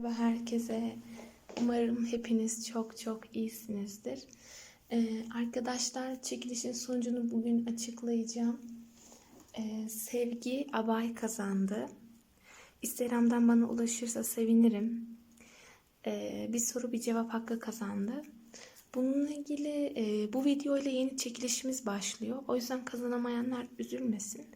Merhaba herkese. Umarım hepiniz çok çok iyisinizdir. Ee, arkadaşlar çekilişin sonucunu bugün açıklayacağım. Ee, Sevgi Abay kazandı. Instagram'dan bana ulaşırsa sevinirim. Ee, bir soru bir cevap hakkı kazandı. Bununla ilgili e, bu video ile yeni çekilişimiz başlıyor. O yüzden kazanamayanlar üzülmesin.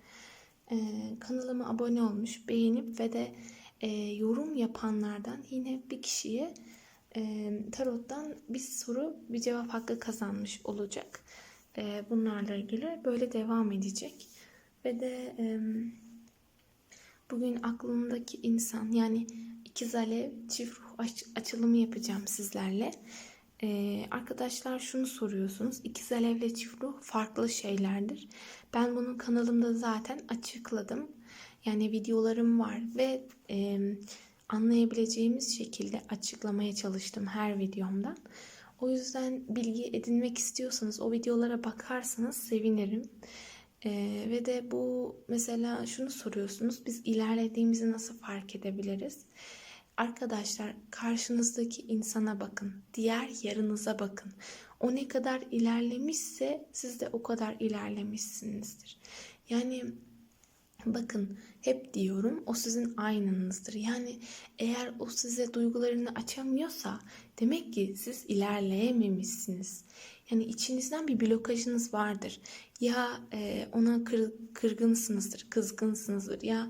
Ee, kanalıma abone olmuş, beğenip ve de e, yorum yapanlardan yine bir kişiye e, tarottan bir soru bir cevap hakkı kazanmış olacak. E, bunlarla ilgili böyle devam edecek. Ve de e, bugün aklımdaki insan yani ikiz alev çift ruh aç- açılımı yapacağım sizlerle. Ee, arkadaşlar şunu soruyorsunuz. İkiz alevle çift ruh farklı şeylerdir. Ben bunu kanalımda zaten açıkladım. Yani videolarım var ve e, anlayabileceğimiz şekilde açıklamaya çalıştım her videomda. O yüzden bilgi edinmek istiyorsanız o videolara bakarsanız sevinirim. Ee, ve de bu mesela şunu soruyorsunuz. Biz ilerlediğimizi nasıl fark edebiliriz? Arkadaşlar karşınızdaki insana bakın. Diğer yarınıza bakın. O ne kadar ilerlemişse siz de o kadar ilerlemişsinizdir. Yani bakın hep diyorum o sizin aynınızdır. Yani eğer o size duygularını açamıyorsa demek ki siz ilerleyememişsiniz. Yani içinizden bir blokajınız vardır. Ya e, ona kır, kırgınsınızdır, kızgınsınızdır ya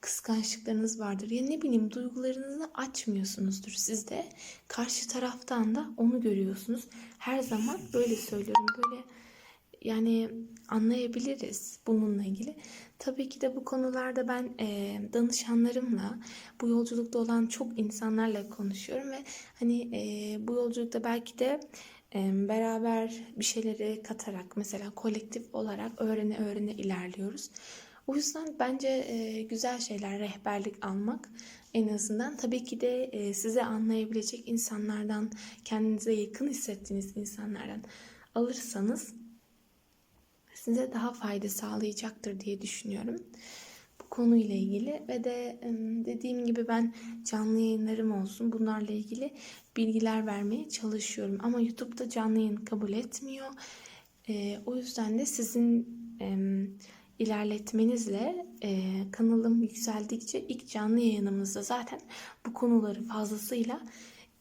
kıskançlıklarınız vardır. Ya ne bileyim duygularınızı açmıyorsunuzdur siz de. Karşı taraftan da onu görüyorsunuz. Her zaman böyle söylüyorum. Böyle yani anlayabiliriz bununla ilgili. Tabii ki de bu konularda ben e, danışanlarımla, bu yolculukta olan çok insanlarla konuşuyorum ve hani e, bu yolculukta belki de e, beraber bir şeyleri katarak mesela kolektif olarak öğrene öğrene ilerliyoruz. O yüzden bence e, güzel şeyler rehberlik almak en azından tabii ki de e, size anlayabilecek insanlardan kendinize yakın hissettiğiniz insanlardan alırsanız size daha fayda sağlayacaktır diye düşünüyorum bu konuyla ilgili ve de dediğim gibi ben canlı yayınlarım olsun bunlarla ilgili bilgiler vermeye çalışıyorum ama YouTube'da canlı yayın kabul etmiyor. O yüzden de sizin ilerletmenizle kanalım yükseldikçe ilk canlı yayınımızda zaten bu konuları fazlasıyla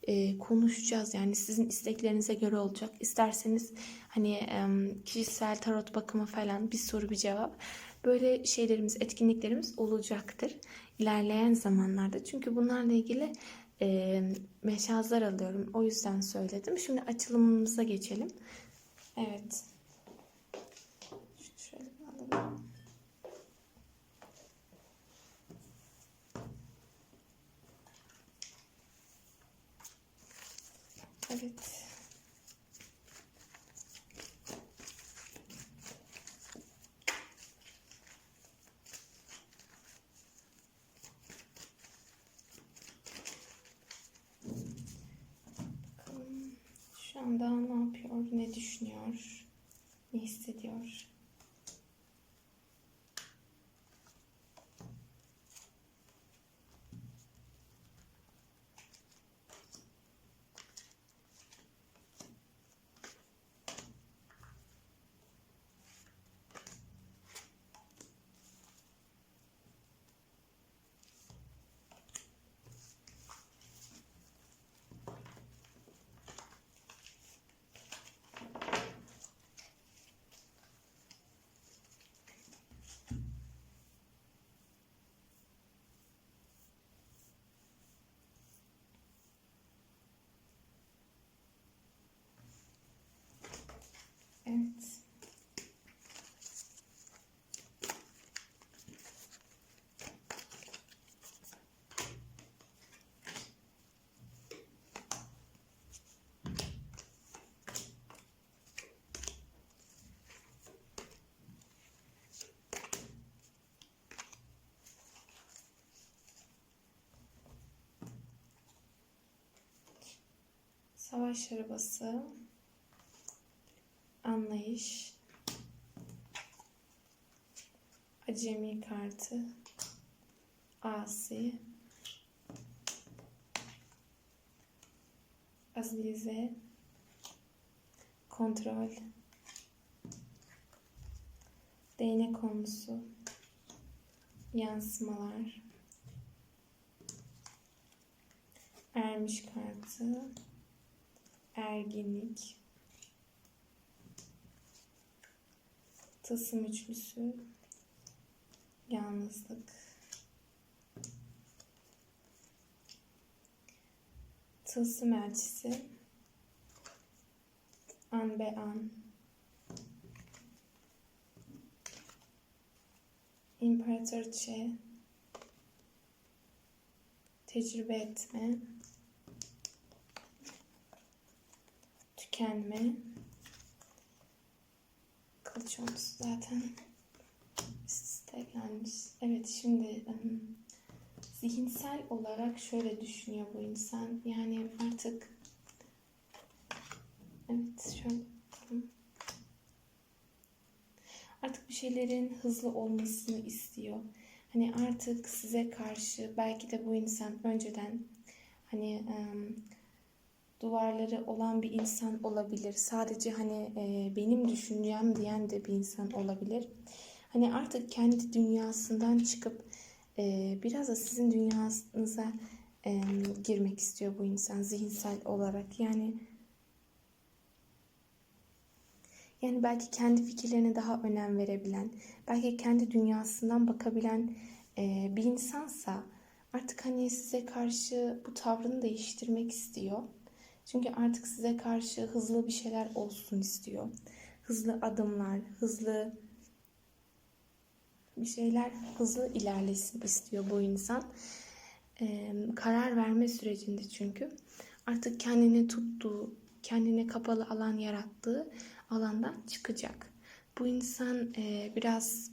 e, konuşacağız. Yani sizin isteklerinize göre olacak. İsterseniz hani kişisel tarot bakımı falan bir soru bir cevap böyle şeylerimiz, etkinliklerimiz olacaktır ilerleyen zamanlarda. Çünkü bunlarla ilgili e, meşazlar alıyorum. O yüzden söyledim. Şimdi açılımımıza geçelim. Evet. Şöyle alalım. Evet. Bakalım şu anda ne yapıyor, ne düşünüyor, ne hissediyor? Evet. Savaş arabası anlayış, acemi kartı, asi, Stabilize. Kontrol. Değnek konusu. Yansımalar. Ermiş kartı. Erginlik. Tılsım üçlüsü. Yalnızlık. Tılsım elçisi. An be an. İmparatoriçe. Tecrübe etme. Tükenme. Kılıç olmuş zaten. Üste. Evet şimdi zihinsel olarak şöyle düşünüyor bu insan. Yani artık evet şöyle bakalım. Artık bir şeylerin hızlı olmasını istiyor. Hani artık size karşı belki de bu insan önceden hani ım, duvarları olan bir insan olabilir. Sadece hani e, benim düşüncem diyen de bir insan olabilir. Hani artık kendi dünyasından çıkıp e, biraz da sizin dünyanıza e, girmek istiyor bu insan zihinsel olarak. Yani yani belki kendi fikirlerine daha önem verebilen, belki kendi dünyasından bakabilen e, bir insansa artık hani size karşı bu tavrını değiştirmek istiyor. Çünkü artık size karşı hızlı bir şeyler olsun istiyor. Hızlı adımlar, hızlı bir şeyler hızlı ilerlesin istiyor bu insan. Ee, karar verme sürecinde çünkü artık kendini tuttuğu, kendine kapalı alan yarattığı alandan çıkacak. Bu insan e, biraz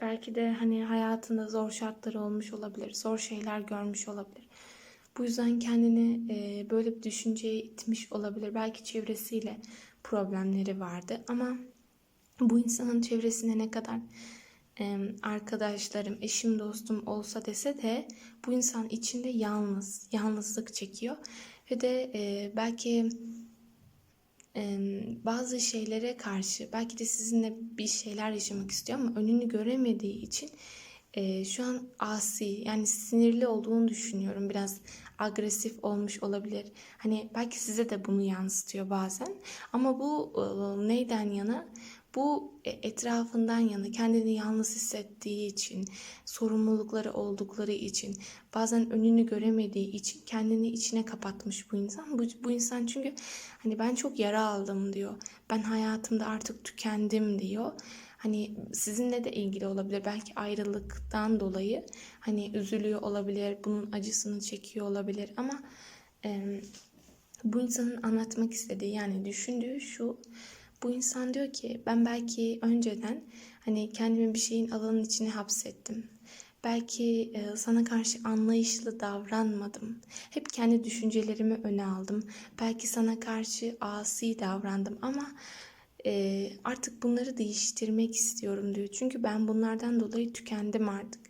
belki de hani hayatında zor şartları olmuş olabilir, zor şeyler görmüş olabilir. Bu yüzden kendini e, böyle bir düşünceye itmiş olabilir. Belki çevresiyle problemleri vardı ama bu insanın çevresine ne kadar e, arkadaşlarım, eşim, dostum olsa dese de bu insan içinde yalnız, yalnızlık çekiyor ve de e, belki bazı şeylere karşı belki de sizinle bir şeyler yaşamak istiyor ama önünü göremediği için şu an asi yani sinirli olduğunu düşünüyorum. Biraz agresif olmuş olabilir. Hani belki size de bunu yansıtıyor bazen. Ama bu e, neyden yana? Bu e, etrafından yana kendini yalnız hissettiği için, sorumlulukları oldukları için, bazen önünü göremediği için kendini içine kapatmış bu insan. Bu, bu insan çünkü hani ben çok yara aldım diyor. Ben hayatımda artık tükendim diyor. Hani sizinle de ilgili olabilir. Belki ayrılıktan dolayı hani üzülüyor olabilir, bunun acısını çekiyor olabilir ama e, bu insanın anlatmak istediği yani düşündüğü şu bu insan diyor ki ben belki önceden hani kendimi bir şeyin alanın içine hapsettim. Belki e, sana karşı anlayışlı davranmadım. Hep kendi düşüncelerimi öne aldım. Belki sana karşı asi davrandım ama e, artık bunları değiştirmek istiyorum diyor. Çünkü ben bunlardan dolayı tükendim artık.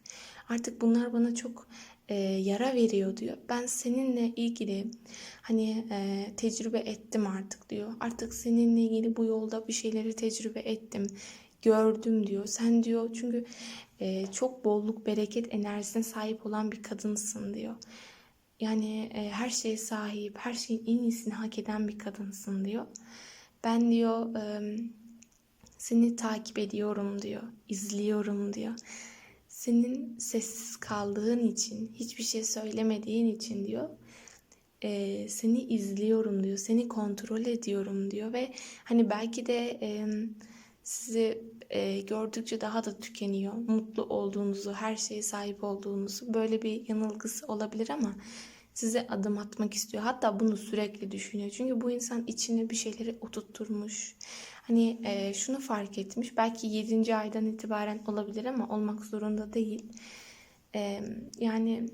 Artık bunlar bana çok e, yara veriyor diyor. Ben seninle ilgili hani e, tecrübe ettim artık diyor. Artık seninle ilgili bu yolda bir şeyleri tecrübe ettim, gördüm diyor. Sen diyor çünkü e, çok bolluk, bereket enerjisine sahip olan bir kadınsın diyor. Yani e, her şeye sahip, her şeyin en iyisini hak eden bir kadınsın diyor. Ben diyor seni takip ediyorum diyor, izliyorum diyor senin sessiz kaldığın için, hiçbir şey söylemediğin için diyor. E, seni izliyorum diyor, seni kontrol ediyorum diyor ve hani belki de e, sizi e, gördükçe daha da tükeniyor. Mutlu olduğunuzu, her şeye sahip olduğunuzu böyle bir yanılgısı olabilir ama size adım atmak istiyor. Hatta bunu sürekli düşünüyor. Çünkü bu insan içine bir şeyleri oturtturmuş. Hani e, şunu fark etmiş. Belki 7. aydan itibaren olabilir ama olmak zorunda değil. E, yani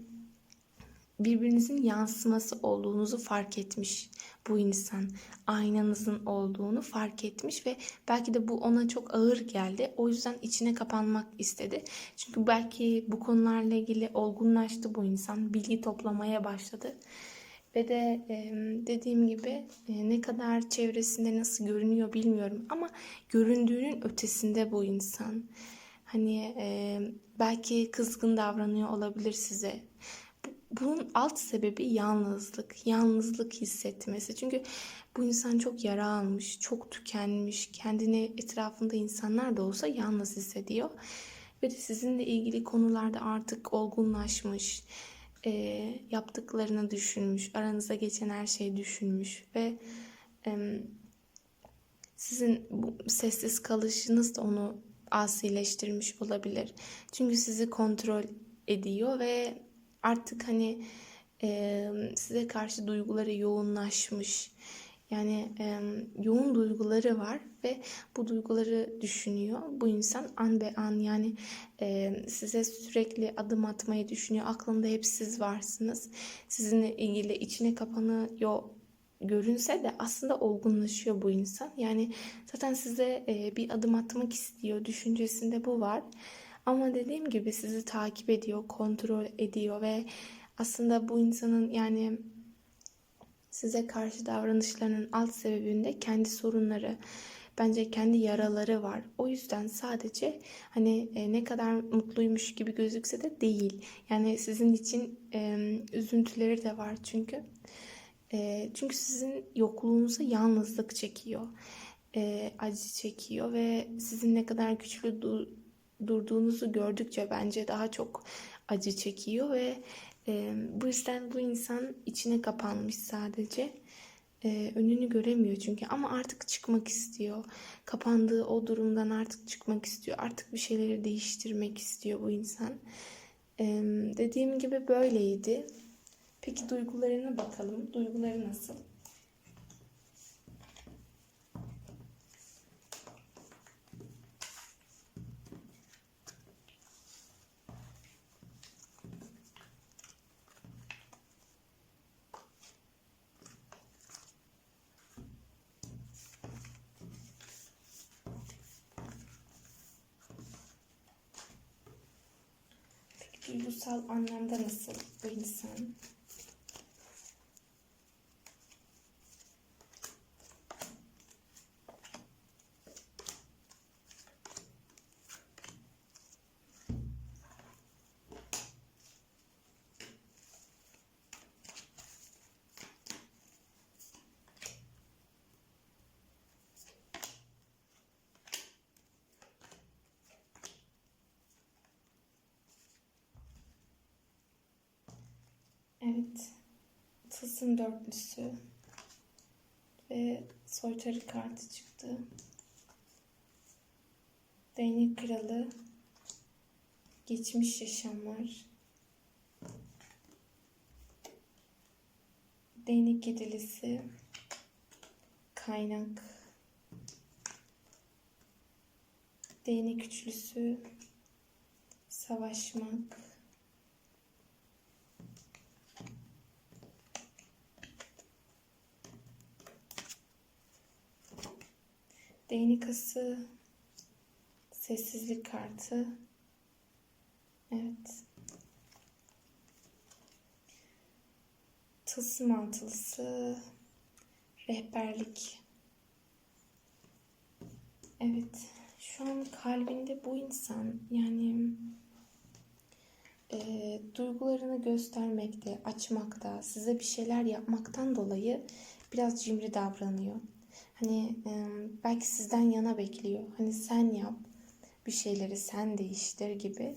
birbirinizin yansıması olduğunuzu fark etmiş bu insan. Aynanızın olduğunu fark etmiş ve belki de bu ona çok ağır geldi. O yüzden içine kapanmak istedi. Çünkü belki bu konularla ilgili olgunlaştı bu insan. Bilgi toplamaya başladı. Ve de dediğim gibi ne kadar çevresinde nasıl görünüyor bilmiyorum ama göründüğünün ötesinde bu insan. Hani belki kızgın davranıyor olabilir size. Bu- Bunun alt sebebi yalnızlık, yalnızlık hissetmesi. Çünkü bu insan çok yara almış, çok tükenmiş, kendini etrafında insanlar da olsa yalnız hissediyor. Ve de sizinle ilgili konularda artık olgunlaşmış, e, yaptıklarını düşünmüş, aranızda geçen her şeyi düşünmüş ve em, sizin bu sessiz kalışınız da onu asileştirmiş olabilir. Çünkü sizi kontrol ediyor ve artık hani e, size karşı duyguları yoğunlaşmış. Yani e, yoğun duyguları var ve bu duyguları düşünüyor. Bu insan an be an yani e, size sürekli adım atmayı düşünüyor. Aklında hep siz varsınız. Sizinle ilgili içine kapanıyor görünse de aslında olgunlaşıyor bu insan. Yani zaten size e, bir adım atmak istiyor. Düşüncesinde bu var. Ama dediğim gibi sizi takip ediyor, kontrol ediyor ve aslında bu insanın yani size karşı davranışlarının alt sebebinde kendi sorunları, bence kendi yaraları var. O yüzden sadece hani e, ne kadar mutluymuş gibi gözükse de değil. Yani sizin için e, üzüntüleri de var çünkü. E, çünkü sizin yokluğunuza yalnızlık çekiyor. E, acı çekiyor ve sizin ne kadar güçlü durduğunuzu gördükçe bence daha çok acı çekiyor ve e, bu yüzden bu insan içine kapanmış sadece. E, önünü göremiyor çünkü ama artık çıkmak istiyor. Kapandığı o durumdan artık çıkmak istiyor. Artık bir şeyleri değiştirmek istiyor bu insan. E, dediğim gibi böyleydi. Peki duygularına bakalım. Duyguları nasıl? Duygusal anlamda nasıl bu insan? Evet. Tılsım dörtlüsü. Ve soytarı kartı çıktı. Değnek kralı, geçmiş yaşamlar, değnek yedilisi, kaynak, değnek üçlüsü, savaşmak, Değnikası, sessizlik kartı. Evet. Tılsım altılısı, rehberlik. Evet. Şu an kalbinde bu insan yani e, duygularını göstermekte, açmakta, size bir şeyler yapmaktan dolayı biraz cimri davranıyor. Hani e, belki sizden yana bekliyor. Hani sen yap, bir şeyleri sen değiştir gibi.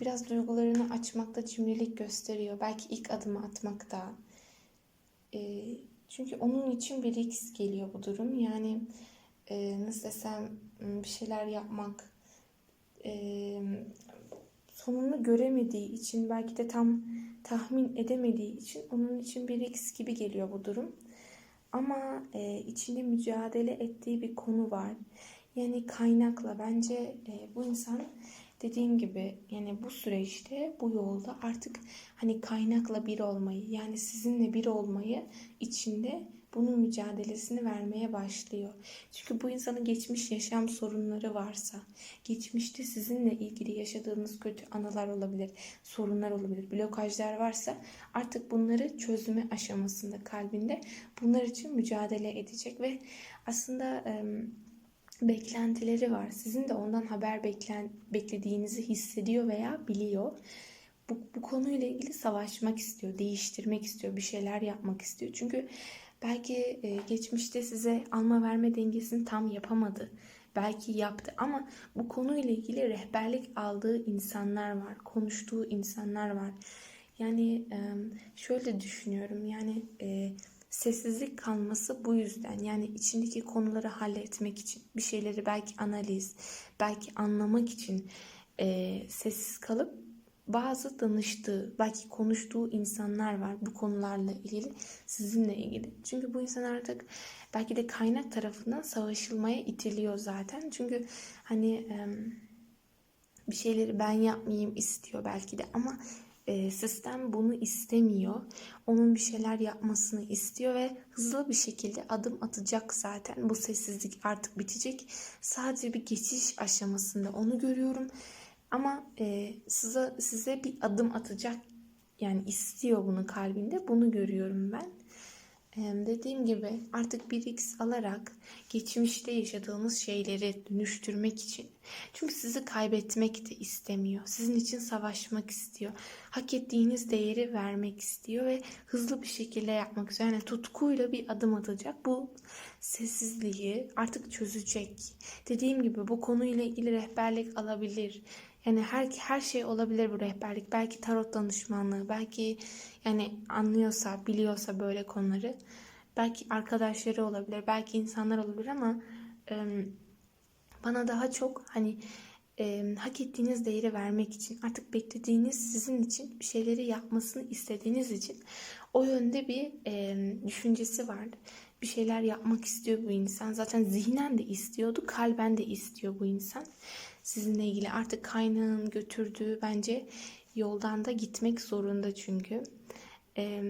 Biraz duygularını açmakta cimrilik gösteriyor. Belki ilk adımı atmakta. E, çünkü onun için bir risk geliyor bu durum. Yani e, nasıl desem bir şeyler yapmak, e, sonunu göremediği için belki de tam tahmin edemediği için onun için bir risk gibi geliyor bu durum. Ama e, içinde mücadele ettiği bir konu var. Yani kaynakla bence e, bu insan dediğim gibi yani bu süreçte bu yolda artık hani kaynakla bir olmayı yani sizinle bir olmayı içinde bunun mücadelesini vermeye başlıyor. Çünkü bu insanın geçmiş yaşam sorunları varsa, geçmişte sizinle ilgili yaşadığınız kötü anılar olabilir, sorunlar olabilir, blokajlar varsa artık bunları çözme aşamasında kalbinde bunlar için mücadele edecek ve aslında beklentileri var. Sizin de ondan haber beklen, beklediğinizi hissediyor veya biliyor. Bu, bu konuyla ilgili savaşmak istiyor, değiştirmek istiyor, bir şeyler yapmak istiyor. Çünkü belki e, geçmişte size alma verme dengesini tam yapamadı. Belki yaptı ama bu konuyla ilgili rehberlik aldığı insanlar var, konuştuğu insanlar var. Yani e, şöyle düşünüyorum yani e, sessizlik kalması bu yüzden yani içindeki konuları halletmek için bir şeyleri belki analiz belki anlamak için e, sessiz kalıp bazı danıştığı belki konuştuğu insanlar var bu konularla ilgili sizinle ilgili çünkü bu insan artık belki de kaynak tarafından savaşılmaya itiliyor zaten çünkü hani bir şeyleri ben yapmayayım istiyor belki de ama sistem bunu istemiyor. Onun bir şeyler yapmasını istiyor ve hızlı bir şekilde adım atacak zaten. Bu sessizlik artık bitecek. Sadece bir geçiş aşamasında onu görüyorum. Ama e, size size bir adım atacak yani istiyor bunu kalbinde. Bunu görüyorum ben. Dediğim gibi artık bir x alarak geçmişte yaşadığımız şeyleri dönüştürmek için. Çünkü sizi kaybetmek de istemiyor. Sizin için savaşmak istiyor. Hak ettiğiniz değeri vermek istiyor ve hızlı bir şekilde yapmak istiyor. Yani tutkuyla bir adım atacak. Bu sessizliği artık çözecek. Dediğim gibi bu konuyla ilgili rehberlik alabilir. Yani her her şey olabilir bu rehberlik. Belki tarot danışmanlığı, belki yani anlıyorsa, biliyorsa böyle konuları. Belki arkadaşları olabilir, belki insanlar olabilir ama e, bana daha çok hani e, hak ettiğiniz değeri vermek için, artık beklediğiniz sizin için bir şeyleri yapmasını istediğiniz için o yönde bir e, düşüncesi var. Bir şeyler yapmak istiyor bu insan. Zaten zihnen de istiyordu, kalben de istiyor bu insan sizinle ilgili artık kaynağın götürdüğü bence yoldan da gitmek zorunda çünkü. E,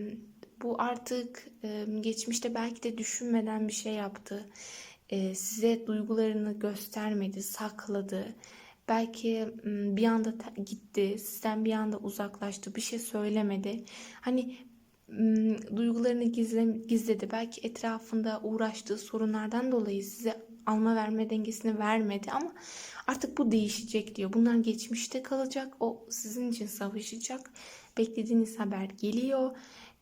bu artık e, geçmişte belki de düşünmeden bir şey yaptı. E, size duygularını göstermedi, sakladı. Belki bir anda gitti, sizden bir anda uzaklaştı, bir şey söylemedi. Hani duygularını gizle, gizledi. Belki etrafında uğraştığı sorunlardan dolayı size alma verme dengesini vermedi ama artık bu değişecek diyor. Bunlar geçmişte kalacak. O sizin için savaşacak. Beklediğiniz haber geliyor.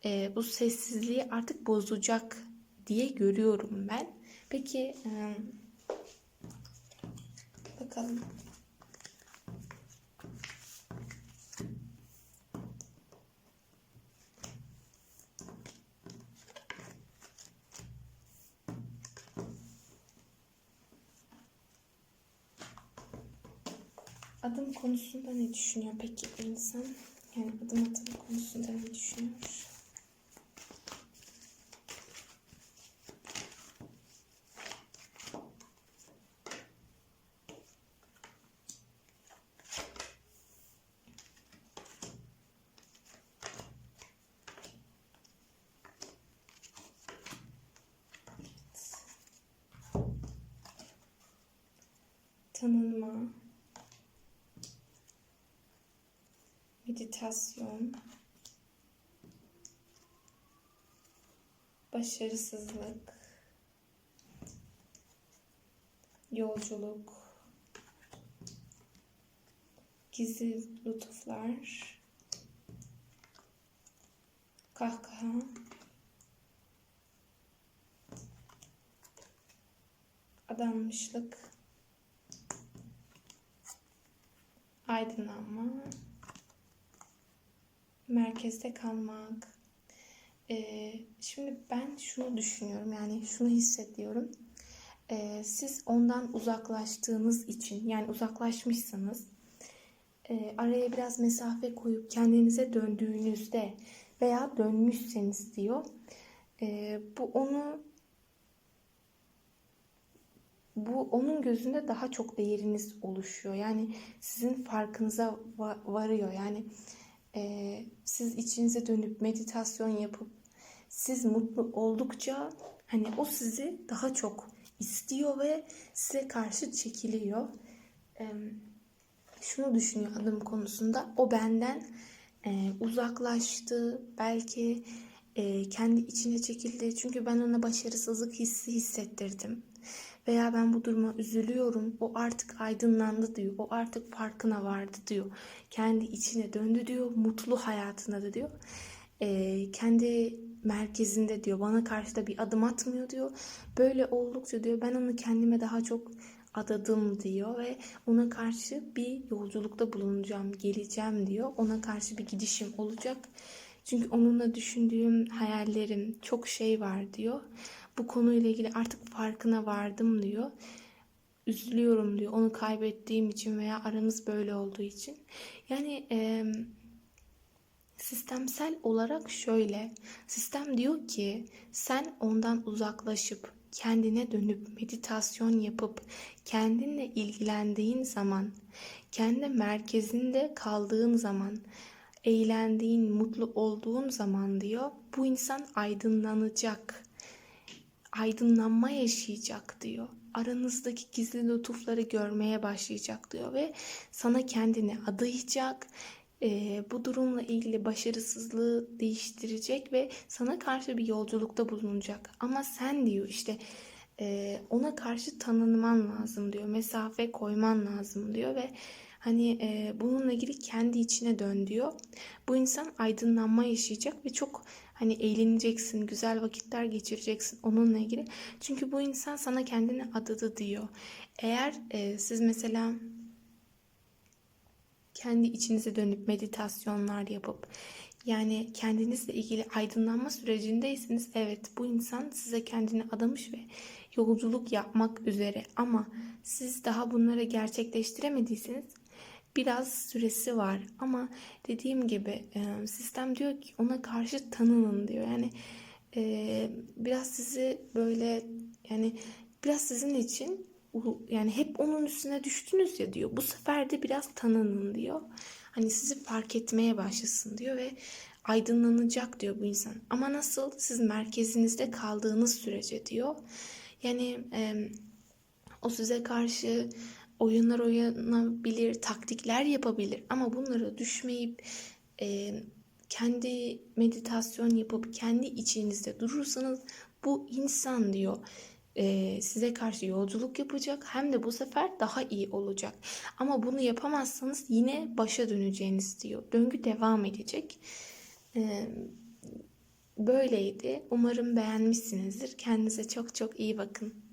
E, bu sessizliği artık bozacak diye görüyorum ben. Peki e, bakalım. Adım konusunda ne düşünüyor peki insan? Yani adım atma konusunda ne düşünüyor? tanınma, meditasyon, başarısızlık, yolculuk, gizli lütuflar, kahkaha, adanmışlık, aydınlanma, merkezde kalmak. Ee, şimdi ben şunu düşünüyorum yani şunu hissediyorum. Ee, siz ondan uzaklaştığınız için yani uzaklaşmışsanız e, araya biraz mesafe koyup kendinize döndüğünüzde veya dönmüşseniz diyor. E, bu onu bu onun gözünde daha çok değeriniz oluşuyor. Yani sizin farkınıza varıyor. Yani e, siz içinize dönüp meditasyon yapıp siz mutlu oldukça hani o sizi daha çok istiyor ve size karşı çekiliyor. Ee, şunu düşünüyor adım konusunda. O benden e, uzaklaştı. Belki e, kendi içine çekildi. Çünkü ben ona başarısızlık hissi hissettirdim. Veya ben bu duruma üzülüyorum. O artık aydınlandı diyor. O artık farkına vardı diyor. Kendi içine döndü diyor. Mutlu hayatına da diyor. E, kendi merkezinde diyor. Bana karşı da bir adım atmıyor diyor. Böyle oldukça diyor ben onu kendime daha çok adadım diyor ve ona karşı bir yolculukta bulunacağım, geleceğim diyor. Ona karşı bir gidişim olacak. Çünkü onunla düşündüğüm hayallerim çok şey var diyor. Bu konuyla ilgili artık farkına vardım diyor. Üzülüyorum diyor onu kaybettiğim için veya aramız böyle olduğu için. Yani e, sistemsel olarak şöyle. Sistem diyor ki sen ondan uzaklaşıp kendine dönüp meditasyon yapıp kendinle ilgilendiğin zaman, kendi merkezinde kaldığın zaman, eğlendiğin, mutlu olduğun zaman diyor, bu insan aydınlanacak. Aydınlanma yaşayacak diyor. Aranızdaki gizli lütufları görmeye başlayacak diyor ve sana kendini adayacak. Ee, bu durumla ilgili başarısızlığı değiştirecek ve sana karşı bir yolculukta bulunacak. Ama sen diyor işte e, ona karşı tanınman lazım diyor. Mesafe koyman lazım diyor ve hani e, bununla ilgili kendi içine dön diyor. Bu insan aydınlanma yaşayacak ve çok hani eğleneceksin, güzel vakitler geçireceksin onunla ilgili. Çünkü bu insan sana kendini adadı diyor. Eğer e, siz mesela kendi içinize dönüp meditasyonlar yapıp yani kendinizle ilgili aydınlanma sürecindeyseniz evet bu insan size kendini adamış ve yolculuk yapmak üzere ama siz daha bunları gerçekleştiremediyseniz biraz süresi var ama dediğim gibi e, sistem diyor ki ona karşı tanının diyor yani e, biraz sizi böyle yani biraz sizin için yani hep onun üstüne düştünüz ya diyor. Bu sefer de biraz tanının diyor. Hani sizi fark etmeye başlasın diyor ve aydınlanacak diyor bu insan. Ama nasıl? Siz merkezinizde kaldığınız sürece diyor. Yani e, o size karşı oyunlar oynanabilir, taktikler yapabilir. Ama bunlara düşmeyip e, kendi meditasyon yapıp kendi içinizde durursanız bu insan diyor e, size karşı yolculuk yapacak hem de bu sefer daha iyi olacak. Ama bunu yapamazsanız yine başa döneceğiniz diyor. Döngü devam edecek. E, böyleydi. Umarım beğenmişsinizdir. Kendinize çok çok iyi bakın.